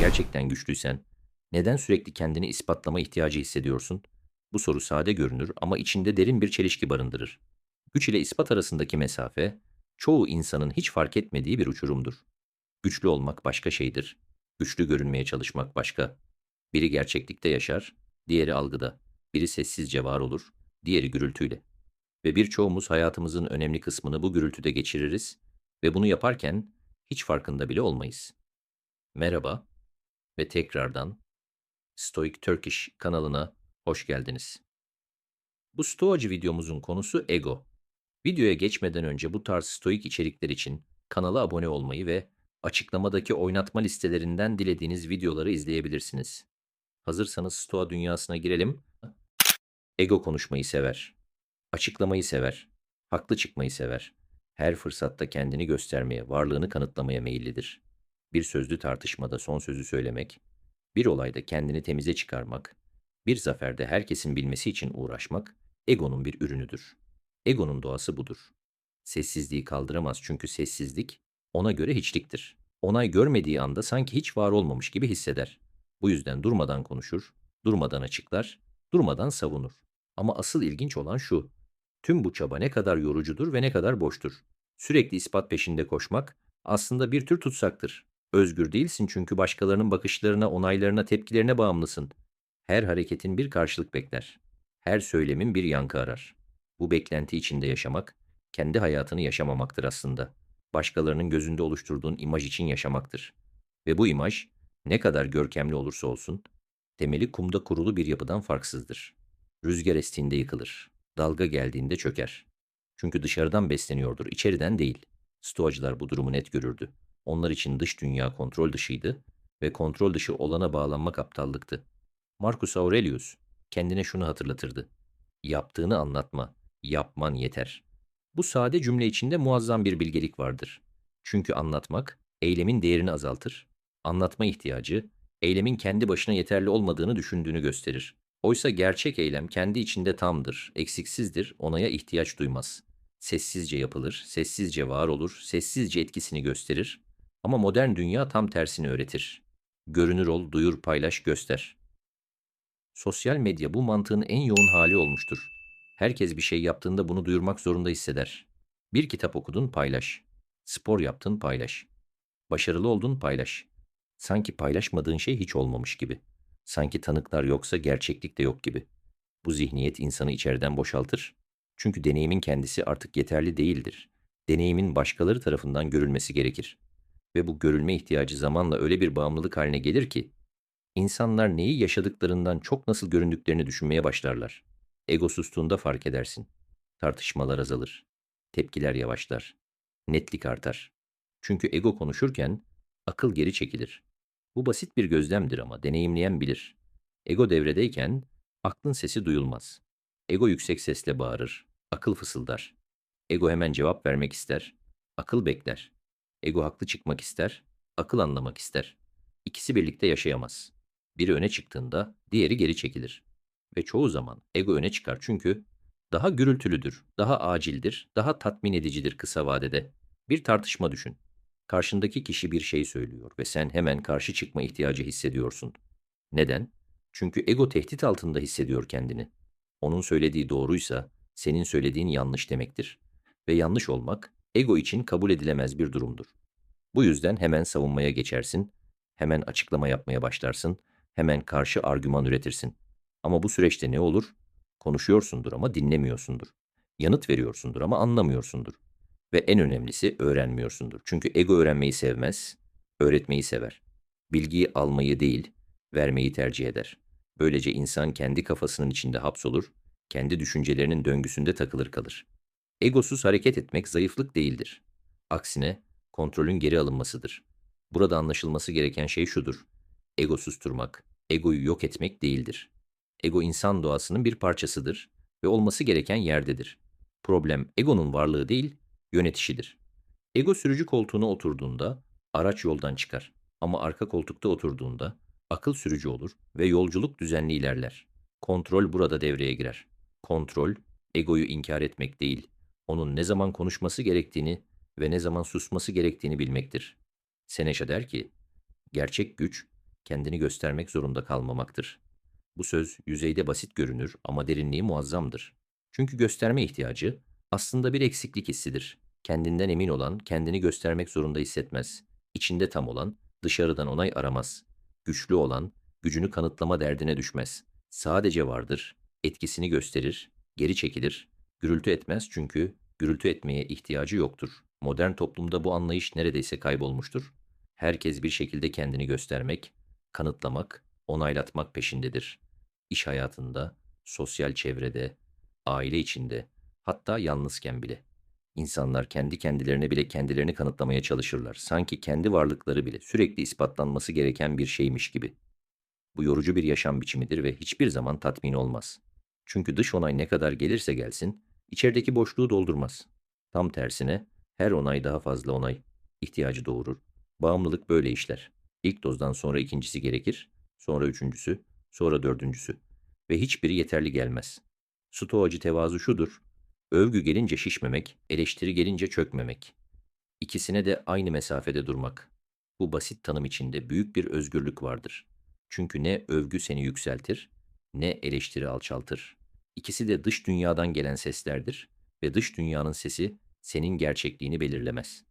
Gerçekten güçlüysen neden sürekli kendini ispatlama ihtiyacı hissediyorsun? Bu soru sade görünür ama içinde derin bir çelişki barındırır. Güç ile ispat arasındaki mesafe çoğu insanın hiç fark etmediği bir uçurumdur. Güçlü olmak başka şeydir. Güçlü görünmeye çalışmak başka. Biri gerçeklikte yaşar, diğeri algıda. Biri sessizce var olur, diğeri gürültüyle. Ve birçoğumuz hayatımızın önemli kısmını bu gürültüde geçiririz ve bunu yaparken hiç farkında bile olmayız. Merhaba ve tekrardan Stoic Turkish kanalına hoş geldiniz. Bu Stoacı videomuzun konusu ego. Videoya geçmeden önce bu tarz stoik içerikler için kanala abone olmayı ve açıklamadaki oynatma listelerinden dilediğiniz videoları izleyebilirsiniz. Hazırsanız Stoa dünyasına girelim. Ego konuşmayı sever. Açıklamayı sever. Haklı çıkmayı sever. Her fırsatta kendini göstermeye, varlığını kanıtlamaya meyillidir. Bir sözlü tartışmada son sözü söylemek, bir olayda kendini temize çıkarmak, bir zaferde herkesin bilmesi için uğraşmak egonun bir ürünüdür. Egonun doğası budur. Sessizliği kaldıramaz çünkü sessizlik ona göre hiçliktir. Onay görmediği anda sanki hiç var olmamış gibi hisseder. Bu yüzden durmadan konuşur, durmadan açıklar, durmadan savunur. Ama asıl ilginç olan şu. Tüm bu çaba ne kadar yorucudur ve ne kadar boştur. Sürekli ispat peşinde koşmak aslında bir tür tutsaktır. Özgür değilsin çünkü başkalarının bakışlarına, onaylarına, tepkilerine bağımlısın. Her hareketin bir karşılık bekler. Her söylemin bir yankı arar. Bu beklenti içinde yaşamak, kendi hayatını yaşamamaktır aslında. Başkalarının gözünde oluşturduğun imaj için yaşamaktır. Ve bu imaj, ne kadar görkemli olursa olsun, temeli kumda kurulu bir yapıdan farksızdır. Rüzgar estiğinde yıkılır, dalga geldiğinde çöker. Çünkü dışarıdan besleniyordur, içeriden değil. Stoacılar bu durumu net görürdü. Onlar için dış dünya kontrol dışıydı ve kontrol dışı olana bağlanmak aptallıktı. Marcus Aurelius kendine şunu hatırlatırdı. Yaptığını anlatma, yapman yeter. Bu sade cümle içinde muazzam bir bilgelik vardır. Çünkü anlatmak eylemin değerini azaltır. Anlatma ihtiyacı eylemin kendi başına yeterli olmadığını düşündüğünü gösterir. Oysa gerçek eylem kendi içinde tamdır, eksiksizdir, onaya ihtiyaç duymaz. Sessizce yapılır, sessizce var olur, sessizce etkisini gösterir. Ama modern dünya tam tersini öğretir. Görünür ol, duyur, paylaş, göster. Sosyal medya bu mantığın en yoğun hali olmuştur. Herkes bir şey yaptığında bunu duyurmak zorunda hisseder. Bir kitap okudun paylaş. Spor yaptın paylaş. Başarılı oldun paylaş. Sanki paylaşmadığın şey hiç olmamış gibi. Sanki tanıklar yoksa gerçeklik de yok gibi. Bu zihniyet insanı içeriden boşaltır. Çünkü deneyimin kendisi artık yeterli değildir. Deneyimin başkaları tarafından görülmesi gerekir. Ve bu görülme ihtiyacı zamanla öyle bir bağımlılık haline gelir ki İnsanlar neyi yaşadıklarından çok nasıl göründüklerini düşünmeye başlarlar. Ego sustuğunda fark edersin. Tartışmalar azalır. Tepkiler yavaşlar. Netlik artar. Çünkü ego konuşurken akıl geri çekilir. Bu basit bir gözlemdir ama deneyimleyen bilir. Ego devredeyken aklın sesi duyulmaz. Ego yüksek sesle bağırır. Akıl fısıldar. Ego hemen cevap vermek ister. Akıl bekler. Ego haklı çıkmak ister. Akıl anlamak ister. İkisi birlikte yaşayamaz. Biri öne çıktığında diğeri geri çekilir. Ve çoğu zaman ego öne çıkar çünkü daha gürültülüdür, daha acildir, daha tatmin edicidir kısa vadede. Bir tartışma düşün. Karşındaki kişi bir şey söylüyor ve sen hemen karşı çıkma ihtiyacı hissediyorsun. Neden? Çünkü ego tehdit altında hissediyor kendini. Onun söylediği doğruysa senin söylediğin yanlış demektir. Ve yanlış olmak ego için kabul edilemez bir durumdur. Bu yüzden hemen savunmaya geçersin, hemen açıklama yapmaya başlarsın hemen karşı argüman üretirsin. Ama bu süreçte ne olur? Konuşuyorsundur ama dinlemiyorsundur. Yanıt veriyorsundur ama anlamıyorsundur. Ve en önemlisi öğrenmiyorsundur. Çünkü ego öğrenmeyi sevmez, öğretmeyi sever. Bilgiyi almayı değil, vermeyi tercih eder. Böylece insan kendi kafasının içinde hapsolur, kendi düşüncelerinin döngüsünde takılır kalır. Egosuz hareket etmek zayıflık değildir. Aksine kontrolün geri alınmasıdır. Burada anlaşılması gereken şey şudur. Ego susturmak, egoyu yok etmek değildir. Ego insan doğasının bir parçasıdır ve olması gereken yerdedir. Problem egonun varlığı değil, yönetişidir. Ego sürücü koltuğuna oturduğunda araç yoldan çıkar ama arka koltukta oturduğunda akıl sürücü olur ve yolculuk düzenli ilerler. Kontrol burada devreye girer. Kontrol, egoyu inkar etmek değil, onun ne zaman konuşması gerektiğini ve ne zaman susması gerektiğini bilmektir. Seneşa der ki, gerçek güç kendini göstermek zorunda kalmamaktır. Bu söz yüzeyde basit görünür ama derinliği muazzamdır. Çünkü gösterme ihtiyacı aslında bir eksiklik hissidir. Kendinden emin olan kendini göstermek zorunda hissetmez. İçinde tam olan dışarıdan onay aramaz. Güçlü olan gücünü kanıtlama derdine düşmez. Sadece vardır, etkisini gösterir, geri çekilir, gürültü etmez çünkü gürültü etmeye ihtiyacı yoktur. Modern toplumda bu anlayış neredeyse kaybolmuştur. Herkes bir şekilde kendini göstermek, kanıtlamak, onaylatmak peşindedir. İş hayatında, sosyal çevrede, aile içinde, hatta yalnızken bile. İnsanlar kendi kendilerine bile kendilerini kanıtlamaya çalışırlar. Sanki kendi varlıkları bile sürekli ispatlanması gereken bir şeymiş gibi. Bu yorucu bir yaşam biçimidir ve hiçbir zaman tatmin olmaz. Çünkü dış onay ne kadar gelirse gelsin, içerideki boşluğu doldurmaz. Tam tersine her onay daha fazla onay ihtiyacı doğurur. Bağımlılık böyle işler. İlk dozdan sonra ikincisi gerekir, sonra üçüncüsü, sonra dördüncüsü. Ve hiçbiri yeterli gelmez. Stoacı tevazu şudur, övgü gelince şişmemek, eleştiri gelince çökmemek. İkisine de aynı mesafede durmak. Bu basit tanım içinde büyük bir özgürlük vardır. Çünkü ne övgü seni yükseltir, ne eleştiri alçaltır. İkisi de dış dünyadan gelen seslerdir ve dış dünyanın sesi senin gerçekliğini belirlemez.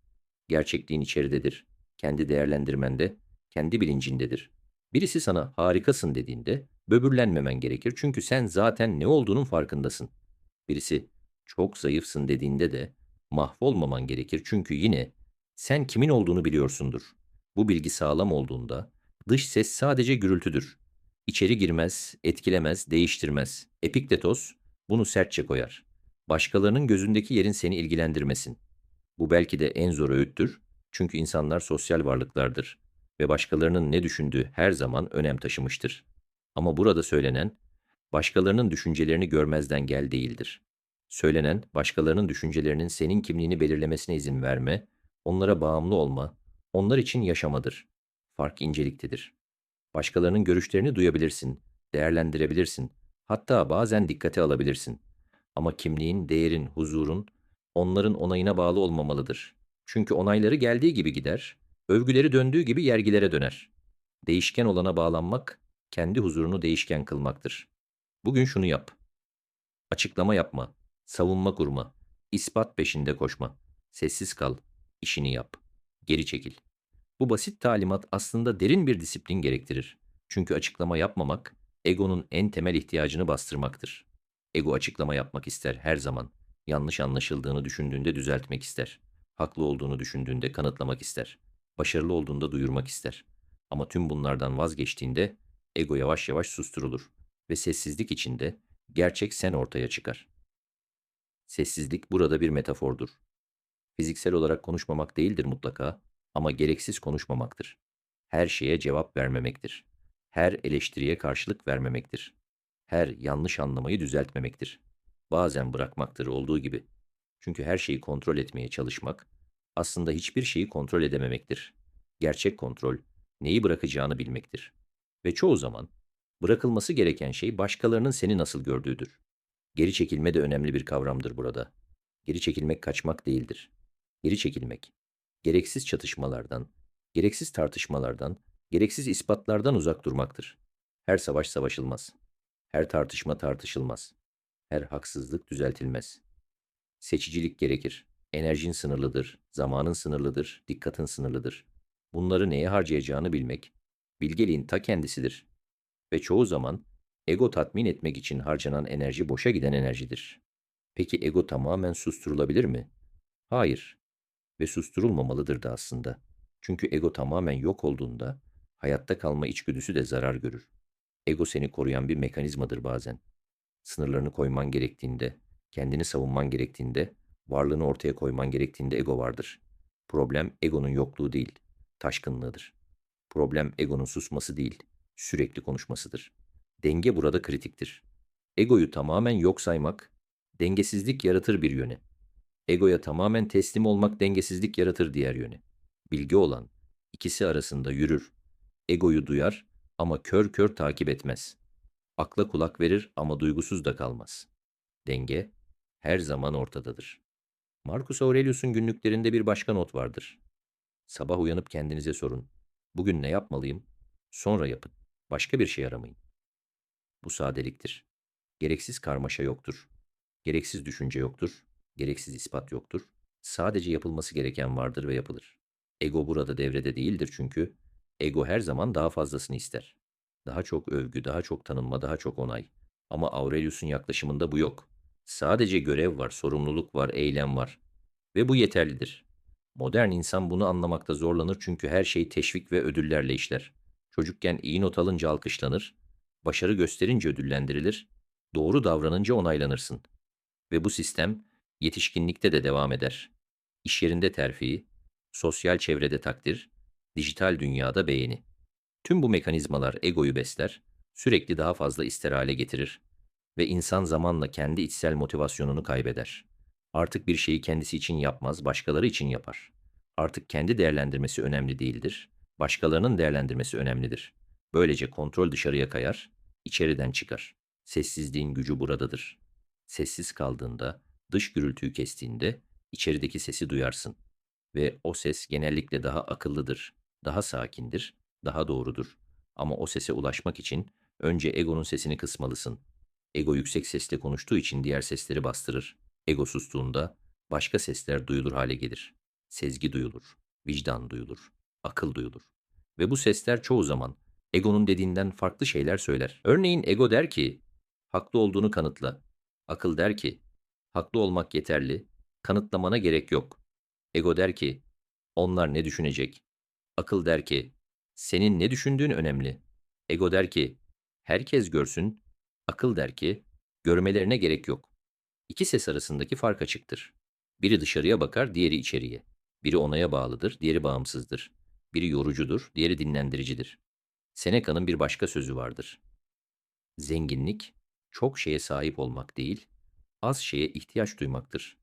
Gerçekliğin içeridedir, kendi değerlendirmende, kendi bilincindedir. Birisi sana harikasın dediğinde böbürlenmemen gerekir çünkü sen zaten ne olduğunun farkındasın. Birisi çok zayıfsın dediğinde de mahvolmaman gerekir çünkü yine sen kimin olduğunu biliyorsundur. Bu bilgi sağlam olduğunda dış ses sadece gürültüdür. İçeri girmez, etkilemez, değiştirmez. Epiktetos bunu sertçe koyar. Başkalarının gözündeki yerin seni ilgilendirmesin. Bu belki de en zor öğüttür. Çünkü insanlar sosyal varlıklardır ve başkalarının ne düşündüğü her zaman önem taşımıştır. Ama burada söylenen, başkalarının düşüncelerini görmezden gel değildir. Söylenen, başkalarının düşüncelerinin senin kimliğini belirlemesine izin verme, onlara bağımlı olma, onlar için yaşamadır. Fark inceliktedir. Başkalarının görüşlerini duyabilirsin, değerlendirebilirsin, hatta bazen dikkate alabilirsin. Ama kimliğin, değerin, huzurun onların onayına bağlı olmamalıdır. Çünkü onayları geldiği gibi gider, övgüleri döndüğü gibi yergilere döner. Değişken olana bağlanmak, kendi huzurunu değişken kılmaktır. Bugün şunu yap. Açıklama yapma, savunma kurma, ispat peşinde koşma. Sessiz kal, işini yap, geri çekil. Bu basit talimat aslında derin bir disiplin gerektirir. Çünkü açıklama yapmamak, egonun en temel ihtiyacını bastırmaktır. Ego açıklama yapmak ister her zaman. Yanlış anlaşıldığını düşündüğünde düzeltmek ister. Haklı olduğunu düşündüğünde kanıtlamak ister. Başarılı olduğunda duyurmak ister. Ama tüm bunlardan vazgeçtiğinde ego yavaş yavaş susturulur ve sessizlik içinde gerçek sen ortaya çıkar. Sessizlik burada bir metafordur. Fiziksel olarak konuşmamak değildir mutlaka ama gereksiz konuşmamaktır. Her şeye cevap vermemektir. Her eleştiriye karşılık vermemektir. Her yanlış anlamayı düzeltmemektir. Bazen bırakmaktır olduğu gibi. Çünkü her şeyi kontrol etmeye çalışmak aslında hiçbir şeyi kontrol edememektir. Gerçek kontrol neyi bırakacağını bilmektir. Ve çoğu zaman bırakılması gereken şey başkalarının seni nasıl gördüğüdür. Geri çekilme de önemli bir kavramdır burada. Geri çekilmek kaçmak değildir. Geri çekilmek, gereksiz çatışmalardan, gereksiz tartışmalardan, gereksiz ispatlardan uzak durmaktır. Her savaş savaşılmaz. Her tartışma tartışılmaz. Her haksızlık düzeltilmez. Seçicilik gerekir. Enerjin sınırlıdır, zamanın sınırlıdır, dikkatin sınırlıdır. Bunları neye harcayacağını bilmek, bilgeliğin ta kendisidir. Ve çoğu zaman ego tatmin etmek için harcanan enerji boşa giden enerjidir. Peki ego tamamen susturulabilir mi? Hayır. Ve susturulmamalıdır da aslında. Çünkü ego tamamen yok olduğunda hayatta kalma içgüdüsü de zarar görür. Ego seni koruyan bir mekanizmadır bazen. Sınırlarını koyman gerektiğinde, kendini savunman gerektiğinde, varlığını ortaya koyman gerektiğinde ego vardır. Problem egonun yokluğu değil, taşkınlığıdır. Problem egonun susması değil, sürekli konuşmasıdır. Denge burada kritiktir. Egoyu tamamen yok saymak, dengesizlik yaratır bir yöne. Egoya tamamen teslim olmak dengesizlik yaratır diğer yöne. Bilgi olan, ikisi arasında yürür. Egoyu duyar ama kör kör takip etmez. Akla kulak verir ama duygusuz da kalmaz. Denge her zaman ortadadır. Marcus Aurelius'un günlüklerinde bir başka not vardır. Sabah uyanıp kendinize sorun. Bugün ne yapmalıyım? Sonra yapın. Başka bir şey aramayın. Bu sadeliktir. Gereksiz karmaşa yoktur. Gereksiz düşünce yoktur. Gereksiz ispat yoktur. Sadece yapılması gereken vardır ve yapılır. Ego burada devrede değildir çünkü ego her zaman daha fazlasını ister. Daha çok övgü, daha çok tanınma, daha çok onay. Ama Aurelius'un yaklaşımında bu yok. Sadece görev var, sorumluluk var, eylem var. Ve bu yeterlidir. Modern insan bunu anlamakta zorlanır çünkü her şey teşvik ve ödüllerle işler. Çocukken iyi not alınca alkışlanır, başarı gösterince ödüllendirilir, doğru davranınca onaylanırsın. Ve bu sistem yetişkinlikte de devam eder. İş yerinde terfi, sosyal çevrede takdir, dijital dünyada beğeni. Tüm bu mekanizmalar egoyu besler, sürekli daha fazla ister hale getirir ve insan zamanla kendi içsel motivasyonunu kaybeder. Artık bir şeyi kendisi için yapmaz, başkaları için yapar. Artık kendi değerlendirmesi önemli değildir, başkalarının değerlendirmesi önemlidir. Böylece kontrol dışarıya kayar, içeriden çıkar. Sessizliğin gücü buradadır. Sessiz kaldığında, dış gürültüyü kestiğinde içerideki sesi duyarsın. Ve o ses genellikle daha akıllıdır, daha sakindir, daha doğrudur. Ama o sese ulaşmak için önce egonun sesini kısmalısın. Ego yüksek sesle konuştuğu için diğer sesleri bastırır. Ego sustuğunda başka sesler duyulur hale gelir. Sezgi duyulur, vicdan duyulur, akıl duyulur. Ve bu sesler çoğu zaman egonun dediğinden farklı şeyler söyler. Örneğin ego der ki, haklı olduğunu kanıtla. Akıl der ki, haklı olmak yeterli, kanıtlamana gerek yok. Ego der ki, onlar ne düşünecek? Akıl der ki, senin ne düşündüğün önemli. Ego der ki, herkes görsün. Akıl der ki, görmelerine gerek yok. İki ses arasındaki fark açıktır. Biri dışarıya bakar, diğeri içeriye. Biri onaya bağlıdır, diğeri bağımsızdır. Biri yorucudur, diğeri dinlendiricidir. Seneca'nın bir başka sözü vardır. Zenginlik, çok şeye sahip olmak değil, az şeye ihtiyaç duymaktır.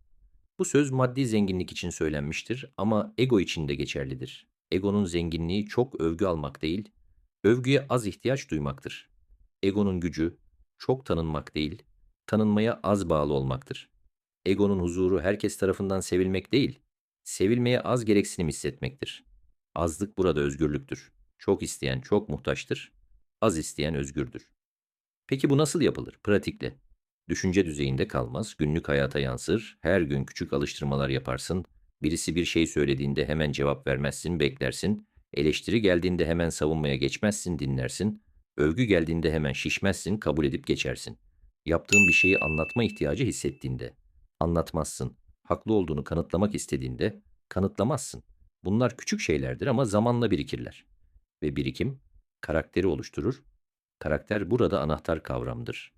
Bu söz maddi zenginlik için söylenmiştir ama ego için de geçerlidir. Egonun zenginliği çok övgü almak değil, övgüye az ihtiyaç duymaktır. Egonun gücü çok tanınmak değil, tanınmaya az bağlı olmaktır. Egonun huzuru herkes tarafından sevilmek değil, sevilmeye az gereksinim hissetmektir. Azlık burada özgürlüktür. Çok isteyen çok muhtaçtır, az isteyen özgürdür. Peki bu nasıl yapılır? Pratikle. Düşünce düzeyinde kalmaz, günlük hayata yansır, her gün küçük alıştırmalar yaparsın, birisi bir şey söylediğinde hemen cevap vermezsin, beklersin, eleştiri geldiğinde hemen savunmaya geçmezsin, dinlersin, övgü geldiğinde hemen şişmezsin, kabul edip geçersin. Yaptığın bir şeyi anlatma ihtiyacı hissettiğinde, anlatmazsın, haklı olduğunu kanıtlamak istediğinde, kanıtlamazsın. Bunlar küçük şeylerdir ama zamanla birikirler. Ve birikim, karakteri oluşturur. Karakter burada anahtar kavramdır.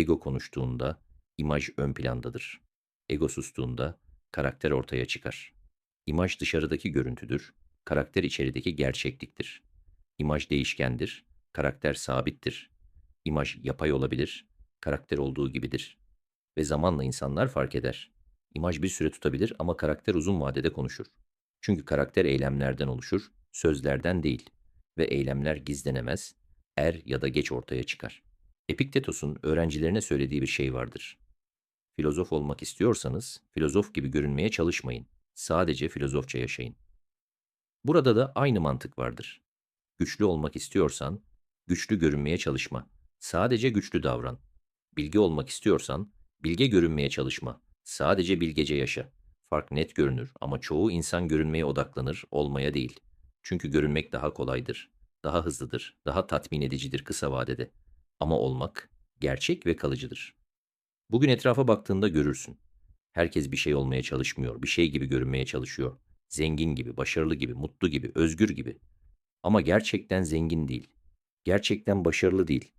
Ego konuştuğunda imaj ön plandadır. Ego sustuğunda karakter ortaya çıkar. İmaj dışarıdaki görüntüdür, karakter içerideki gerçekliktir. İmaj değişkendir, karakter sabittir. İmaj yapay olabilir, karakter olduğu gibidir. Ve zamanla insanlar fark eder. İmaj bir süre tutabilir ama karakter uzun vadede konuşur. Çünkü karakter eylemlerden oluşur, sözlerden değil ve eylemler gizlenemez, er ya da geç ortaya çıkar. Epiktetos'un öğrencilerine söylediği bir şey vardır. Filozof olmak istiyorsanız filozof gibi görünmeye çalışmayın. Sadece filozofça yaşayın. Burada da aynı mantık vardır. Güçlü olmak istiyorsan güçlü görünmeye çalışma. Sadece güçlü davran. Bilge olmak istiyorsan bilge görünmeye çalışma. Sadece bilgece yaşa. Fark net görünür ama çoğu insan görünmeye odaklanır, olmaya değil. Çünkü görünmek daha kolaydır, daha hızlıdır, daha tatmin edicidir kısa vadede. Ama olmak gerçek ve kalıcıdır. Bugün etrafa baktığında görürsün. Herkes bir şey olmaya çalışmıyor, bir şey gibi görünmeye çalışıyor. Zengin gibi, başarılı gibi, mutlu gibi, özgür gibi. Ama gerçekten zengin değil. Gerçekten başarılı değil.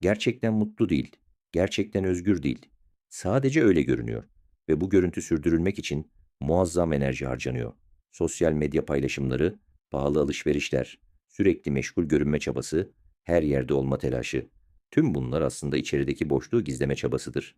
Gerçekten mutlu değil. Gerçekten özgür değil. Sadece öyle görünüyor ve bu görüntü sürdürülmek için muazzam enerji harcanıyor. Sosyal medya paylaşımları, pahalı alışverişler, sürekli meşgul görünme çabası, her yerde olma telaşı. Tüm bunlar aslında içerideki boşluğu gizleme çabasıdır.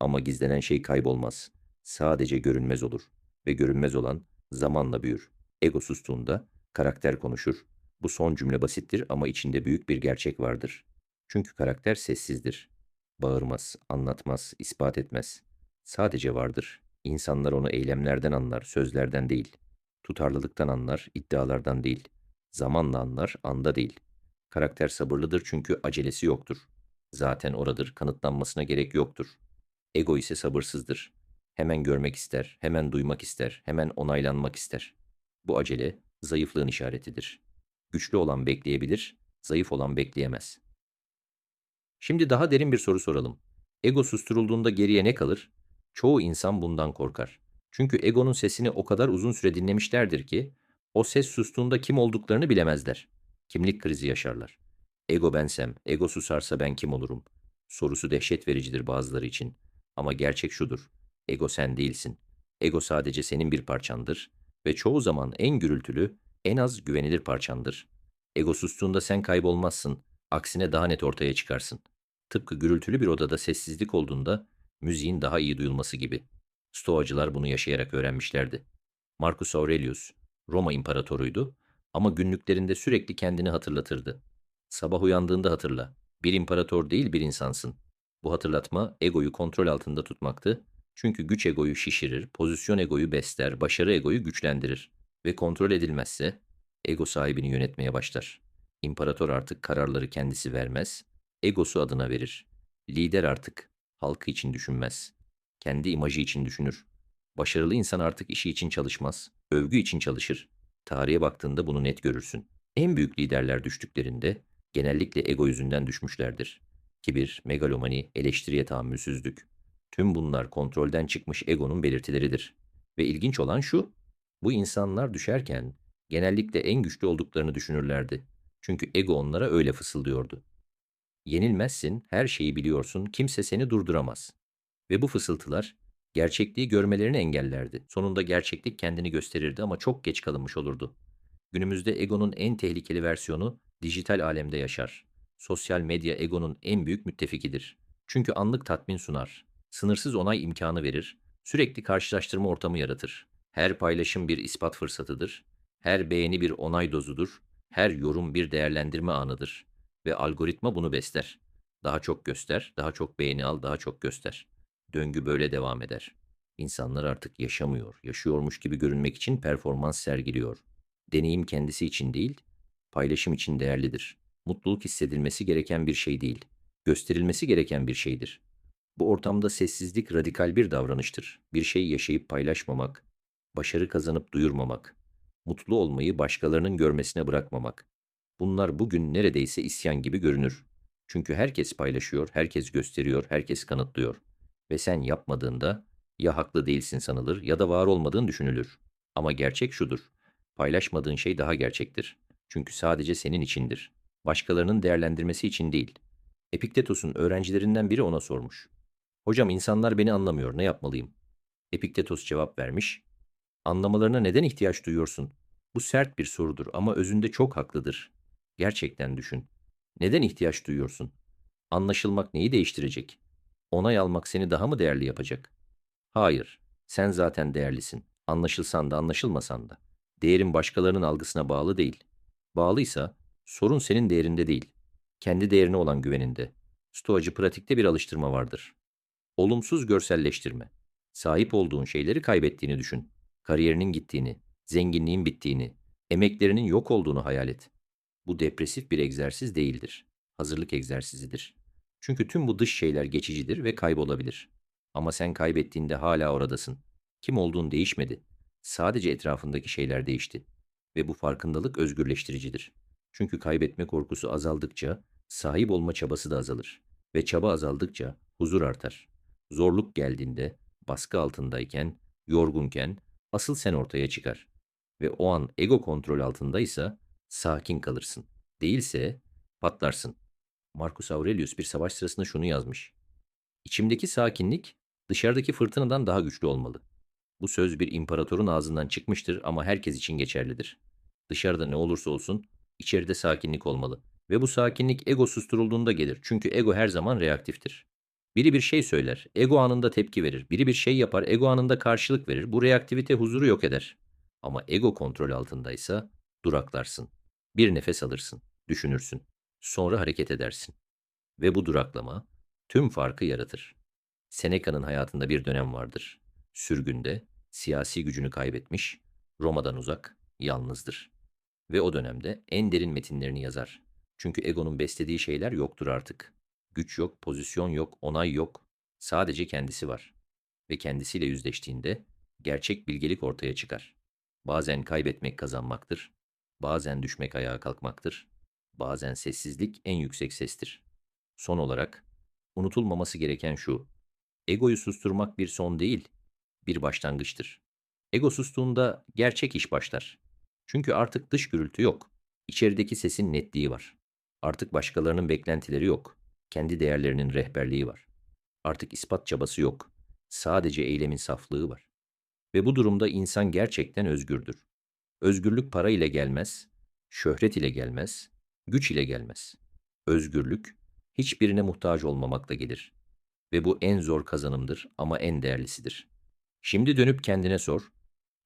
Ama gizlenen şey kaybolmaz. Sadece görünmez olur ve görünmez olan zamanla büyür. Ego sustuğunda karakter konuşur. Bu son cümle basittir ama içinde büyük bir gerçek vardır. Çünkü karakter sessizdir. Bağırmaz, anlatmaz, ispat etmez. Sadece vardır. İnsanlar onu eylemlerden anlar, sözlerden değil. Tutarlılıktan anlar, iddialardan değil. Zamanla anlar, anda değil. Karakter sabırlıdır çünkü acelesi yoktur. Zaten oradır, kanıtlanmasına gerek yoktur. Ego ise sabırsızdır. Hemen görmek ister, hemen duymak ister, hemen onaylanmak ister. Bu acele zayıflığın işaretidir. Güçlü olan bekleyebilir, zayıf olan bekleyemez. Şimdi daha derin bir soru soralım. Ego susturulduğunda geriye ne kalır? Çoğu insan bundan korkar. Çünkü egonun sesini o kadar uzun süre dinlemişlerdir ki o ses sustuğunda kim olduklarını bilemezler. Kimlik krizi yaşarlar. Ego bensem, ego susarsa ben kim olurum? Sorusu dehşet vericidir bazıları için. Ama gerçek şudur. Ego sen değilsin. Ego sadece senin bir parçandır ve çoğu zaman en gürültülü, en az güvenilir parçandır. Ego sustuğunda sen kaybolmazsın, aksine daha net ortaya çıkarsın. Tıpkı gürültülü bir odada sessizlik olduğunda müziğin daha iyi duyulması gibi. Stoacılar bunu yaşayarak öğrenmişlerdi. Marcus Aurelius, Roma imparatoruydu ama günlüklerinde sürekli kendini hatırlatırdı. Sabah uyandığında hatırla, bir imparator değil bir insansın. Bu hatırlatma egoyu kontrol altında tutmaktı. Çünkü güç egoyu şişirir, pozisyon egoyu besler, başarı egoyu güçlendirir. Ve kontrol edilmezse ego sahibini yönetmeye başlar. İmparator artık kararları kendisi vermez, egosu adına verir. Lider artık halkı için düşünmez. Kendi imajı için düşünür. Başarılı insan artık işi için çalışmaz, övgü için çalışır. Tarihe baktığında bunu net görürsün. En büyük liderler düştüklerinde genellikle ego yüzünden düşmüşlerdir. Kibir, megalomani, eleştiriye tahammülsüzlük. Tüm bunlar kontrolden çıkmış egonun belirtileridir. Ve ilginç olan şu, bu insanlar düşerken genellikle en güçlü olduklarını düşünürlerdi. Çünkü ego onlara öyle fısıldıyordu. Yenilmezsin, her şeyi biliyorsun, kimse seni durduramaz. Ve bu fısıltılar gerçekliği görmelerini engellerdi. Sonunda gerçeklik kendini gösterirdi ama çok geç kalınmış olurdu. Günümüzde egonun en tehlikeli versiyonu dijital alemde yaşar. Sosyal medya egonun en büyük müttefikidir. Çünkü anlık tatmin sunar, sınırsız onay imkanı verir, sürekli karşılaştırma ortamı yaratır. Her paylaşım bir ispat fırsatıdır, her beğeni bir onay dozudur, her yorum bir değerlendirme anıdır ve algoritma bunu besler. Daha çok göster, daha çok beğeni al, daha çok göster. Döngü böyle devam eder. İnsanlar artık yaşamıyor, yaşıyormuş gibi görünmek için performans sergiliyor. Deneyim kendisi için değil, paylaşım için değerlidir. Mutluluk hissedilmesi gereken bir şey değil, gösterilmesi gereken bir şeydir. Bu ortamda sessizlik radikal bir davranıştır. Bir şey yaşayıp paylaşmamak, başarı kazanıp duyurmamak, mutlu olmayı başkalarının görmesine bırakmamak. Bunlar bugün neredeyse isyan gibi görünür. Çünkü herkes paylaşıyor, herkes gösteriyor, herkes kanıtlıyor. Ve sen yapmadığında ya haklı değilsin sanılır ya da var olmadığın düşünülür. Ama gerçek şudur. Paylaşmadığın şey daha gerçektir. Çünkü sadece senin içindir. Başkalarının değerlendirmesi için değil. Epiktetos'un öğrencilerinden biri ona sormuş. Hocam insanlar beni anlamıyor, ne yapmalıyım? Epiktetos cevap vermiş. Anlamalarına neden ihtiyaç duyuyorsun? Bu sert bir sorudur ama özünde çok haklıdır. Gerçekten düşün. Neden ihtiyaç duyuyorsun? Anlaşılmak neyi değiştirecek? Onay almak seni daha mı değerli yapacak? Hayır, sen zaten değerlisin. Anlaşılsan da anlaşılmasan da. Değerin başkalarının algısına bağlı değil. Bağlıysa sorun senin değerinde değil. Kendi değerine olan güveninde. Stoacı pratikte bir alıştırma vardır. Olumsuz görselleştirme. Sahip olduğun şeyleri kaybettiğini düşün. Kariyerinin gittiğini, zenginliğin bittiğini, emeklerinin yok olduğunu hayal et. Bu depresif bir egzersiz değildir. Hazırlık egzersizidir. Çünkü tüm bu dış şeyler geçicidir ve kaybolabilir. Ama sen kaybettiğinde hala oradasın. Kim olduğun değişmedi. Sadece etrafındaki şeyler değişti. Ve bu farkındalık özgürleştiricidir. Çünkü kaybetme korkusu azaldıkça sahip olma çabası da azalır. Ve çaba azaldıkça huzur artar. Zorluk geldiğinde, baskı altındayken, yorgunken asıl sen ortaya çıkar. Ve o an ego kontrol altındaysa sakin kalırsın. Değilse patlarsın. Marcus Aurelius bir savaş sırasında şunu yazmış. İçimdeki sakinlik dışarıdaki fırtınadan daha güçlü olmalı. Bu söz bir imparatorun ağzından çıkmıştır ama herkes için geçerlidir. Dışarıda ne olursa olsun içeride sakinlik olmalı. Ve bu sakinlik ego susturulduğunda gelir. Çünkü ego her zaman reaktiftir. Biri bir şey söyler, ego anında tepki verir. Biri bir şey yapar, ego anında karşılık verir. Bu reaktivite huzuru yok eder. Ama ego kontrol altındaysa duraklarsın. Bir nefes alırsın, düşünürsün. Sonra hareket edersin. Ve bu duraklama tüm farkı yaratır. Seneca'nın hayatında bir dönem vardır. Sürgünde, siyasi gücünü kaybetmiş, Roma'dan uzak, yalnızdır. Ve o dönemde en derin metinlerini yazar. Çünkü egonun beslediği şeyler yoktur artık. Güç yok, pozisyon yok, onay yok. Sadece kendisi var. Ve kendisiyle yüzleştiğinde gerçek bilgelik ortaya çıkar. Bazen kaybetmek kazanmaktır. Bazen düşmek ayağa kalkmaktır. Bazen sessizlik en yüksek sestir. Son olarak unutulmaması gereken şu. Egoyu susturmak bir son değil, bir başlangıçtır. Ego sustuğunda gerçek iş başlar. Çünkü artık dış gürültü yok. İçerideki sesin netliği var. Artık başkalarının beklentileri yok. Kendi değerlerinin rehberliği var. Artık ispat çabası yok. Sadece eylemin saflığı var. Ve bu durumda insan gerçekten özgürdür. Özgürlük para ile gelmez, şöhret ile gelmez, güç ile gelmez. Özgürlük hiçbirine muhtaç olmamakla gelir. Ve bu en zor kazanımdır ama en değerlisidir. Şimdi dönüp kendine sor.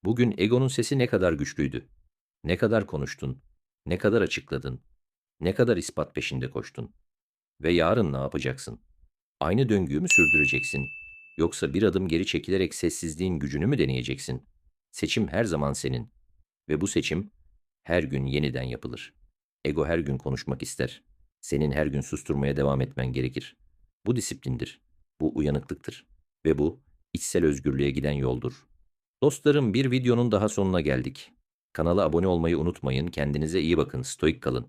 Bugün egonun sesi ne kadar güçlüydü? Ne kadar konuştun? Ne kadar açıkladın? Ne kadar ispat peşinde koştun? Ve yarın ne yapacaksın? Aynı döngüyü mü sürdüreceksin? Yoksa bir adım geri çekilerek sessizliğin gücünü mü deneyeceksin? Seçim her zaman senin. Ve bu seçim her gün yeniden yapılır. Ego her gün konuşmak ister. Senin her gün susturmaya devam etmen gerekir. Bu disiplindir. Bu uyanıklıktır. Ve bu içsel özgürlüğe giden yoldur. Dostlarım bir videonun daha sonuna geldik. Kanala abone olmayı unutmayın. Kendinize iyi bakın. Stoik kalın.